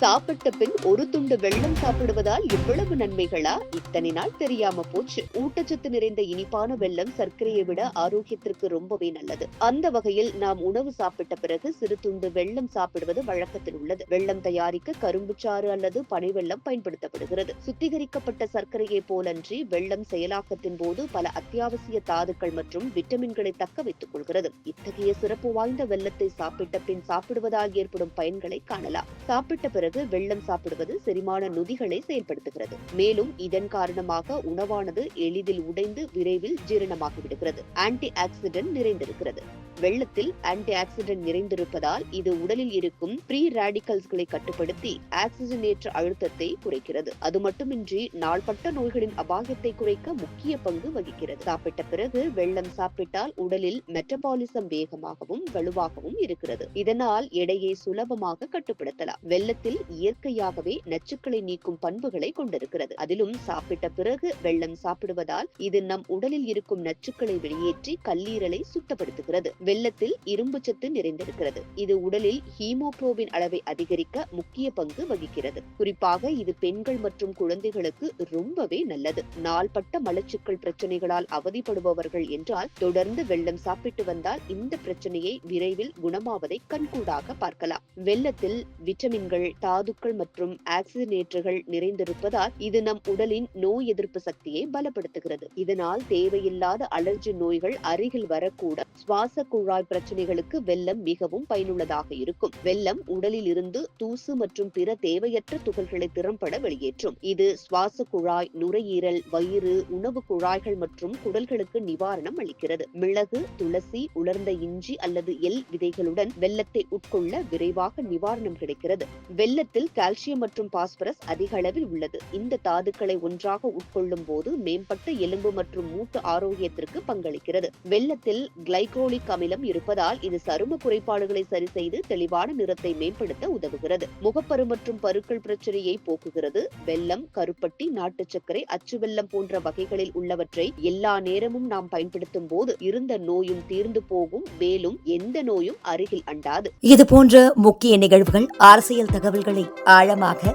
சாப்பிட்ட பின் ஒரு துண்டு வெள்ளம் சாப்பிடுவதால் இவ்வளவு நன்மைகளா? இத்தனை நாள் தெரியாம போச்சு. ஊட்டச்சத்து நிறைந்த இனிப்பான வெள்ளம் சர்க்கரையை விட ஆரோக்கியத்திற்கு ரொம்பவே நல்லது. அந்த வகையில் நாம் உணவு சாப்பிட்ட பிறகு சிறு துண்டு வெள்ளம் சாப்பிடுவது வழக்கத்தில் உள்ளது. வெள்ளம் தயாரிக்க கரும்பு சாறு அல்லது பனை வெள்ளம் பயன்படுத்தப்படுகிறது. சுத்திகரிக்கப்பட்ட சர்க்கரையை போலன்றி வெள்ளம் செயலாக்கத்தின் போது பல அத்தியாவசிய தாதுக்கள் மற்றும் விட்டமின்களை தக்க வைத்துக் கொள்கிறது. இத்தகைய சிறப்பு வாய்ந்த வெள்ளத்தை சாப்பிட்ட பின் சாப்பிடுவதால் ஏற்படும் பயன்களை காணலாம். சாப்பிட்ட பிறகு வெள்ளம் சாப்பிடுவது செரிமான நொதிகளை செயல்படுத்துகிறது. மேலும் இதன் காரணமாக உணவானது எளிதில் உடைந்து விரைவில் ஜீரணமாகி விடுகிறது ஆன்டி ஆக்சிடென்ட் நிறைந்திருக்கிறது. வெள்ளத்தில் ஆன்டி ஆக்சிடென்ட் நிறைந்திருப்பதால் இது உடலில் இருக்கும் ப்ரீ ரேடிகல்ஸ்களை கட்டுப்படுத்தி ஆக்சிஜனேற்ற அழுத்தத்தை குறைக்கிறது. அது மட்டுமின்றி நாள்பட்ட நோய்களின் அபாயத்தை குறைக்க முக்கிய பங்கு வகிக்கிறது. சாப்பிட்ட பிறகு வெள்ளம் சாப்பிட்டால் உடலில் மெட்டபாலிசம் வேகமாகவும் வலுவாகவும் இருக்கிறது. இதனால் எடையை சுலபமாக கட்டுப்படுத்தலாம். வெள்ளத்தில் இயற்கையாகவே நச்சுக்களை நீக்கும் பண்புகளை கொண்டிருக்கிறது. அதிலும் சாப்பிட்ட பிறகு வெள்ளம் சாப்பிடுவதால் இது நம் உடலில் இருக்கும் நச்சுக்களை வெளியேற்றி கல்லீரலை சுத்தப்படுத்துகிறது. வெள்ளத்தில் இரும்பு சத்து நிறைந்திருக்கிறது. இது உடலில் ஹீமோக்ளோபின் அளவை அதிகரிக்க முக்கிய பங்கு வகிக்கிறது. குறிப்பாக இது பெண்கள் மற்றும் குழந்தைகளுக்கு ரொம்பவே நல்லது. நாள்பட்ட மலச்சிக்கல் பிரச்சனைகளால் அவதிப்படுபவர்கள் என்றால் தொடர்ந்து வெள்ளம் சாப்பிட்டு வந்தால் இந்த பிரச்சனையை விரைவில் குணமாவதை கண்கூடாக பார்க்கலாம். வெள்ளத்தில் விட்டமின்கள் தாதுக்கள் மற்றும் ஆக்சிஜனேற்றுகள் நிறைந்திருப்பதால் இது நம் உடலின் நோய் எதிர்ப்பு சக்தியை பலப்படுத்துகிறது. இதனால் தேவையில்லாத அலர்ஜி நோய்கள் அருகில் வரக்கூட சுவாச குழாய் பிரச்சனைகளுக்கு வெள்ளம் மிகவும் பயனுள்ளதாக இருக்கும். வெள்ளம் உடலில் இருந்து தூசு மற்றும் பிற தேவையற்ற துகள்களை திறம்பட வெளியேற்றும். இது சுவாச குழாய் நுரையீரல் வயிறு உணவு குழாய்கள் மற்றும் குடல்களுக்கு நிவாரணம் அளிக்கிறது. மிளகு துளசி உலர்ந்த இஞ்சி அல்லது எல் விதைகளுடன் வெள்ளத்தை உட்கொள்ள விரைவாக நிவாரணம் கிடைக்கிறது. வெள்ளத்தில் கால்சியம் மற்றும் பாஸ்பரஸ் அதிக அளவில் உள்ளது. இந்த தாதுக்களை ஒன்றாக உட்கொள்ளும் போது மேம்பட்ட எலும்பு மற்றும் மூட்டு ஆரோக்கியத்திற்கு பங்களிக்கிறது. வெள்ளத்தில் கிளைகோலிக் அமிலம் இருப்பதால் இது சரும குறைபாடுகளை சரி செய்து தெளிவான நிறத்தை மேம்படுத்த உதவுகிறது. முகப்பரு மற்றும் பருக்கள் பிரச்சனையை போக்குகிறது. வெல்லம் கருப்பட்டி நாட்டு சர்க்கரை அச்சு வெல்லம் போன்ற வகைகளில் உள்ளவற்றை எல்லா நேரமும் நாம் பயன்படுத்தும் போது இருந்த நோயும் தீர்ந்து போகும். மேலும் எந்த நோயும் அருகில் அண்டாது. இது போன்ற முக்கிய நிகழ்வுகள் அரசியல் தகவல்களை ஆழமாக